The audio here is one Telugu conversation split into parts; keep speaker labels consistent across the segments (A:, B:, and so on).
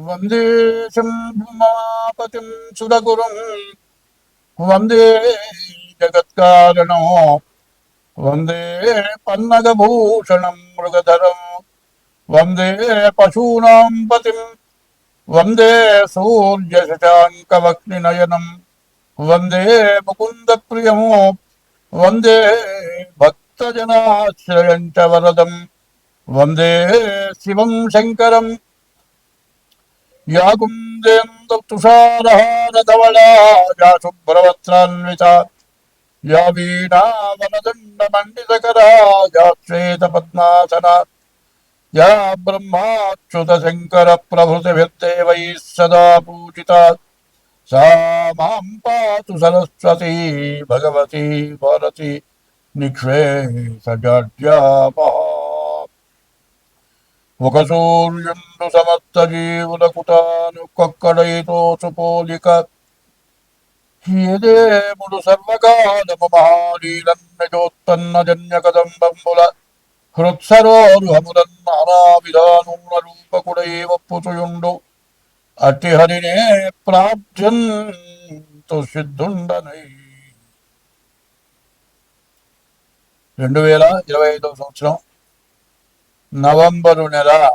A: వందే శంభుమాపతిం సురగురుం వందే జగత్కారణం వందే పన్నగభూషణం మృగధరం వందే పశూనాం పతిం వందే సూర్యశశాంకవక్నినయనం వందే ముకుందప్రియం వందే భక్తజనాశ్రయం చ వరదం వందే శివం శంకరం या कुन्देन्दुषारहारधवला या शुभ्रवस्त्रान्विता या या श्वेतपद्मासना या ब्रह्माच्युतशङ्करप्रभृतिभिर्देवैः सदा पूजिता। सा माँ पातु सरस्वती, भगवती, भारती। निक्षेषजाड्यापहा ఒక సూర్యుండు సమస్త జీవులకు తాను కొక్కడైతో పోలిక ఏదేముడు సర్వకాలము మహాలీలన్నజోత్పన్న జన్య కదంబంబుల హృత్సరోరుహములన్నారావిధానూల రూపకుడై ఒప్పుచుయుండు అట్టి హరినే ప్రాప్త్యంతు సిద్ధుండనై. రెండు వేల ఇరవై ఐదవ సంవత్సరం నవంబరు నెల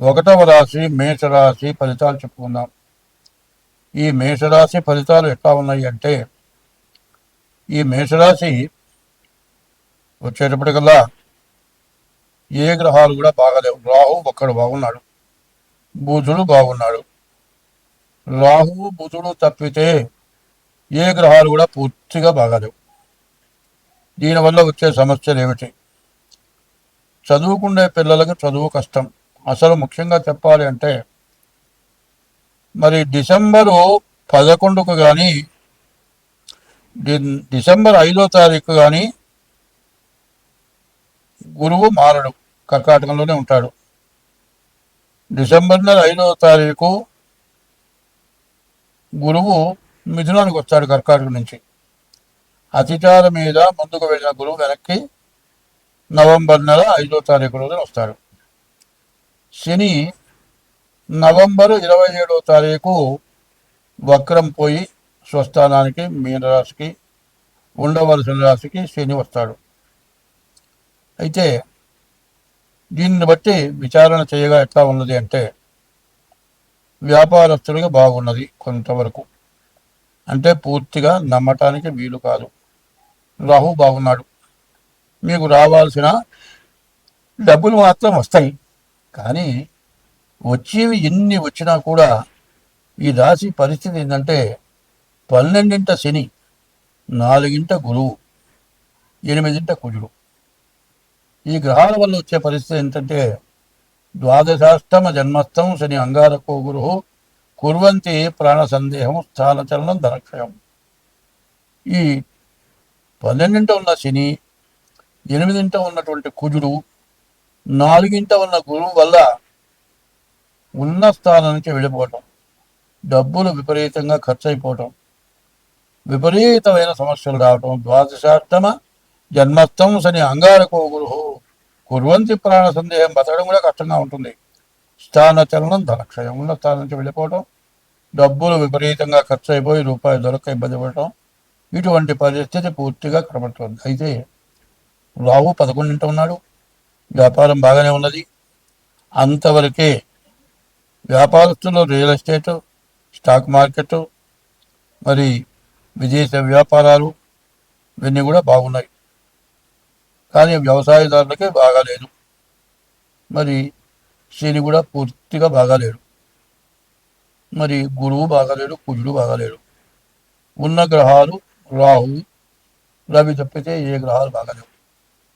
A: ఒకటవ రాశి మేషరాశి ఫలితాలు చెప్పుకుందాం. ఈ మేషరాశి ఫలితాలు ఎట్లా ఉన్నాయి అంటే ఈ మేషరాశి వచ్చేటప్పటికల్లా ఏ గ్రహాలు కూడా బాగాలేవు. రాహు ఒక్కడు బాగున్నాడు. బుధుడు బాగున్నాడు. రాహువు బుధుడు తప్పితే ఏ గ్రహాలు కూడా పూర్తిగా బాగాలేవు. దీనివల్ల వచ్చే సమస్యలు ఏమిటి? చదువుకునే పిల్లలకు చదువు కష్టం. అసలు ముఖ్యంగా చెప్పాలి అంటే మరి డిసెంబరు పదకొండుకు కానీ డిసెంబర్ ఐదో తారీఖు కానీ గురువు మారడు కర్కాటకంలోనే ఉంటాడు. డిసెంబర్ నెల ఐదవ తారీఖు గురువు మిథునానికి వస్తాడు కర్కాటక నుంచి. అతిచార మీద ముందుకు వెళ్ళిన గురువు వెనక్కి నవంబర్ నెల ఐదో తారీఖు రోజున వస్తాడు శని నవంబర్ ఇరవై ఏడో తారీఖు వక్రం పోయి స్వస్థానానికి మీనరాశికి ఉండవలసిన రాశికి శని వస్తాడు. అయితే దీన్ని బట్టి విచారణ చేయగా ఎట్లా ఉన్నది అంటే వ్యాపారస్తులుగా బాగున్నది కొంతవరకు. అంటే పూర్తిగా నమ్మటానికి వీలు కాదు. రాహు బాగున్నాడు. మీకు రావాల్సిన డబ్బులు మాత్రం వస్తాయి. కానీ వచ్చేవి ఎన్ని వచ్చినా కూడా ఈ రాశి పరిస్థితి ఏంటంటే పన్నెండింట శని నాలుగింట గురువు ఎనిమిదింట కుజుడు. ఈ గ్రహాల వల్ల వచ్చే పరిస్థితి ఏంటంటే ద్వాదశాష్టమ జన్మస్థం శని అంగారకో గురు కుర్వంతి ప్రాణ సందేహం స్థానచలనం ధనక్షయం. ఈ పన్నెండింట ఉన్న శని ఎనిమిదింట ఉన్నటువంటి కుజుడు నాలుగింట ఉన్న గురువు వల్ల ఉన్న స్థానం నుంచి వెళ్ళిపోవటం డబ్బులు విపరీతంగా ఖర్చు అయిపోవటం విపరీతమైన సమస్యలు రావటం ద్వాదశాష్టమ జన్మస్థం శని అంగారకో గురు కుర్వంతి ప్రాణ సందేహం బతకడం కూడా కష్టంగా ఉంటుంది. స్థాన చలనం ధనక్షయం ఉన్న స్థానం నుంచి వెళ్ళిపోవటం డబ్బులు విపరీతంగా ఖర్చు అయిపోయి రూపాయి దొరక ఇబ్బంది పడటం ఇటువంటి పరిస్థితి పూర్తిగా కనబడుతుంది అయితే రాహు పదకొండింట ఉన్నాడు. వ్యాపారం బాగానే ఉన్నది. అంతవరకే వ్యాపారస్తులు రియల్ ఎస్టేట్ స్టాక్ మార్కెట్ మరి విదేశ వ్యాపారాలు ఇవన్నీ కూడా బాగున్నాయి. కానీ వ్యవసాయదారులకే బాగాలేదు. మరి శని కూడా పూర్తిగా బాగాలేడు. మరి గురువు బాగాలేడు కుజుడు బాగాలేడు. ఉన్న గ్రహాలు రాహు రవి తప్పితే ఏ గ్రహాలు బాగాలేవు.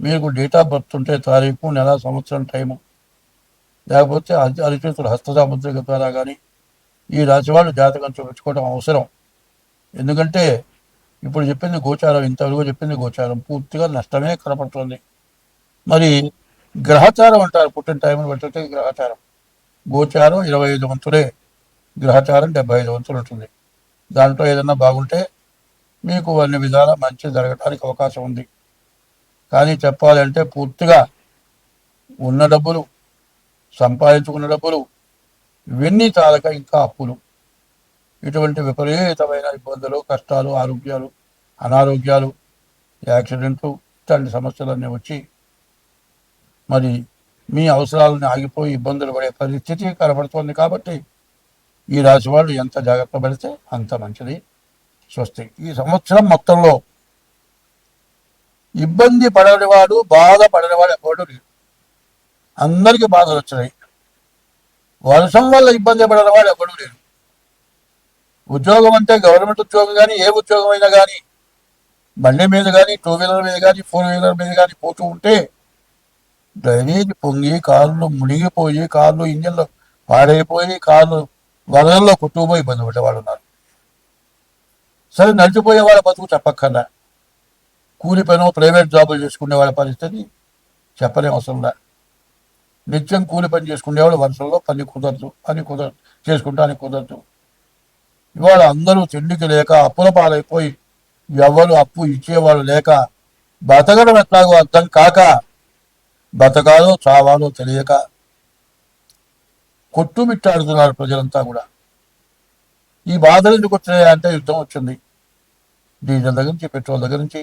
A: మీకు డేట్ ఆఫ్ బర్త్ ఉంటే తారీఖు నెల సంవత్సరం టైము లేకపోతే అరి- హస్తసాముద్రిక ద్వారా కానీ ఈ రాశి వాళ్ళు జాతకం చూపించుకోవడం అవసరం. ఎందుకంటే ఇప్పుడు చెప్పింది గోచారం ఇంతవరకు చెప్పింది గోచారం. పూర్తిగా నష్టమే కనపడుతుంది. మరి గ్రహచారం అంటారు పుట్టిన టైంను పెట్టే గ్రహచారం. గోచారం ఇరవై ఐదు వంతులే. గ్రహచారం డెబ్బై ఐదు వంతులు ఉంటుంది. దాంట్లో ఏదన్నా బాగుంటే మీకు అన్ని విధాలా మంచి జరగడానికి అవకాశం ఉంది. కానీ చెప్పాలంటే పూర్తిగా ఉన్న డబ్బులు సంపాదించుకున్న డబ్బులు ఇవన్నీ చాలక ఇంకా అప్పులు. ఇటువంటి విపరీతమైన ఇబ్బందులు కష్టాలు ఆరోగ్యాలు అనారోగ్యాలు యాక్సిడెంట్లు ఇట్లాంటి సమస్యలన్నీ వచ్చి మరి మీ అవసరాలను ఆగిపోయి ఇబ్బందులు పడే పరిస్థితి కనబడుతోంది కాబట్టి ఈ రాశి వాళ్ళు ఎంత జాగ్రత్త పడితే అంత మంచిది. స్వస్తి. ఈ సంవత్సరం మొత్తంలో ఇబ్బంది పడనివాడు బాధ పడనివాడు ఎవడు లేడు. అందరికీ బాధలు వచ్చినాయి. వర్షం వల్ల ఇబ్బంది పడనివాడు ఎవడు లేడు. ఉద్యోగం అంటే గవర్నమెంట్ ఉద్యోగం కానీ ఏ ఉద్యోగం అయినా కానీ బండి మీద కానీ టూ వీలర్ మీద కానీ ఫోర్ వీలర్ మీద కానీ పోతూ ఉంటే డ్రైనేజ్ పొంగి కార్లు మునిగిపోయి కార్లు ఇంజన్లు పాడైపోయి కార్లు వరదల్లో కొట్టుకుపోయి ఇబ్బంది పడేవాళ్ళు ఉన్నారు. సరే నడిచిపోయే వాళ్ళ బతుకు చెప్పక్కర్లా. కూలి పనో ప్రైవేట్ జాబులు చేసుకునే వాళ్ళ పరిస్థితి చెప్పనే అవసరం లే. నిత్యం కూలి పని చేసుకునేవాళ్ళు వర్షంలో పని కుదరదు పని కుదరదు చేసుకుంటానికి కుదరదు. ఇవాళ అందరూ తిండికి లేక అప్పుల పాలైపోయి ఎవరు అప్పు ఇచ్చేవాళ్ళు లేక బతకడం ఎట్లాగో అర్థం కాక బతకాలో చావాలో తెలియక కొట్టుమిట్టాడుతున్నారు ప్రజలంతా కూడా. ఈ బాధలు ఎందుకు వచ్చినాయా అంటే యుద్ధం వచ్చింది. డీజిల్ దగ్గర నుంచి పెట్రోల్ దగ్గర నుంచి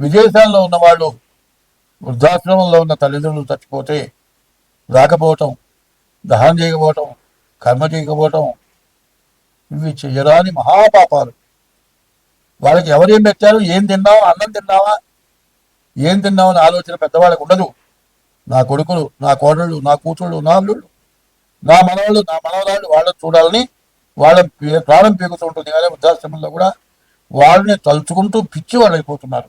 A: విదేశాల్లో ఉన్న వాళ్ళు వృద్ధాశ్రమంలో ఉన్న తల్లిదండ్రులు చచ్చిపోతే రాకపోవటం దహనం చేయకపోవటం కర్మ చేయకపోవటం ఇవి చేయరాని మహాపాపాలు. వాళ్ళకి ఎవరేం పెట్టారు? ఏం తిన్నావు? అన్నం తిన్నావా? ఏం తిన్నావు ఆలోచన పెద్దవాళ్ళకు ఉండదు. నా కొడుకులు నా కోడళ్ళు నా కూతుళ్ళు నా అల్లుళ్ళు నా మనవాళ్ళు నా మనవరాళ్ళు వాళ్ళని చూడాలని వాళ్ళ ప్రాణం పీకుతూ ఉంటుంది కానీ వృద్ధాశ్రమంలో కూడా. వాళ్ళని తలుచుకుంటూ పిచ్చి వాళ్ళు అయిపోతున్నారు.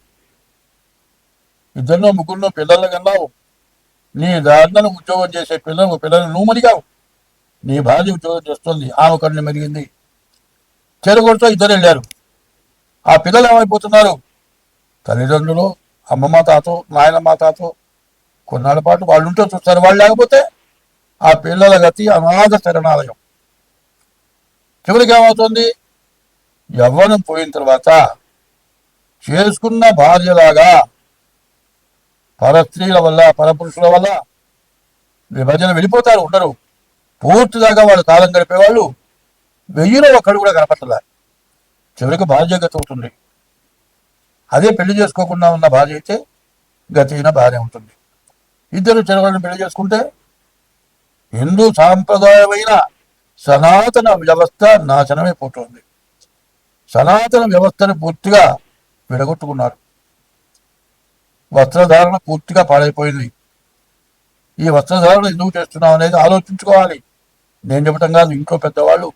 A: ఇద్దరినో ముగ్గురునో పిల్లలు కన్నావు. నీ దాంట్లో ఉద్యోగం చేసే పిల్లలు పిల్లలు నువ్వు మరిగావు. నీ భార్య ఉద్యోగం చేస్తుంది. ఆమె కన్ను మెరిగింది. చెరుగుడితో ఇద్దరు వెళ్ళారు. ఆ పిల్లలు ఏమైపోతున్నారు? తల్లిదండ్రులు అమ్మమ్మ తాతో నాయనమ్మ తాతో కొన్నాళ్ళ పాటు వాళ్ళు ఉంటే చూస్తారు. వాళ్ళు లేకపోతే ఆ పిల్లల గతి అనాథ శరణాలయం. చివరికి ఏమవుతుంది యవ్వనం పోయిన తర్వాత చేసుకున్న భార్యలాగా పరస్త్రీల వల్ల పరపురుషుల వల్ల విభజన వెళ్ళిపోతారు ఉండరు. పూర్తిదాకా వాళ్ళు కాలం గడిపేవాళ్ళు వెయ్యిలో ఒక్కడు కూడా కనపట్టలే చివరికి భార్య గతి అవుతుంది. అదే పెళ్ళి చేసుకోకుండా ఉన్న భార్య అయితే గతి అయిన భార్య ఉంటుంది ఇద్దరు చిరవలను పెళ్ళి చేసుకుంటే హిందూ సాంప్రదాయమైన సనాతన వ్యవస్థ నాశనమైపోతుంది. సనాతన వ్యవస్థను పూర్తిగా విడగొట్టుకున్నారు. వస్త్రధారణ పూర్తిగా పాడైపోయింది. ఈ వస్త్రధారణ ఎందుకు చేస్తున్నాం అనేది ఆలోచించుకోవాలి. నేను చెప్పటం కాదు ఇంట్లో పెద్దవాళ్ళు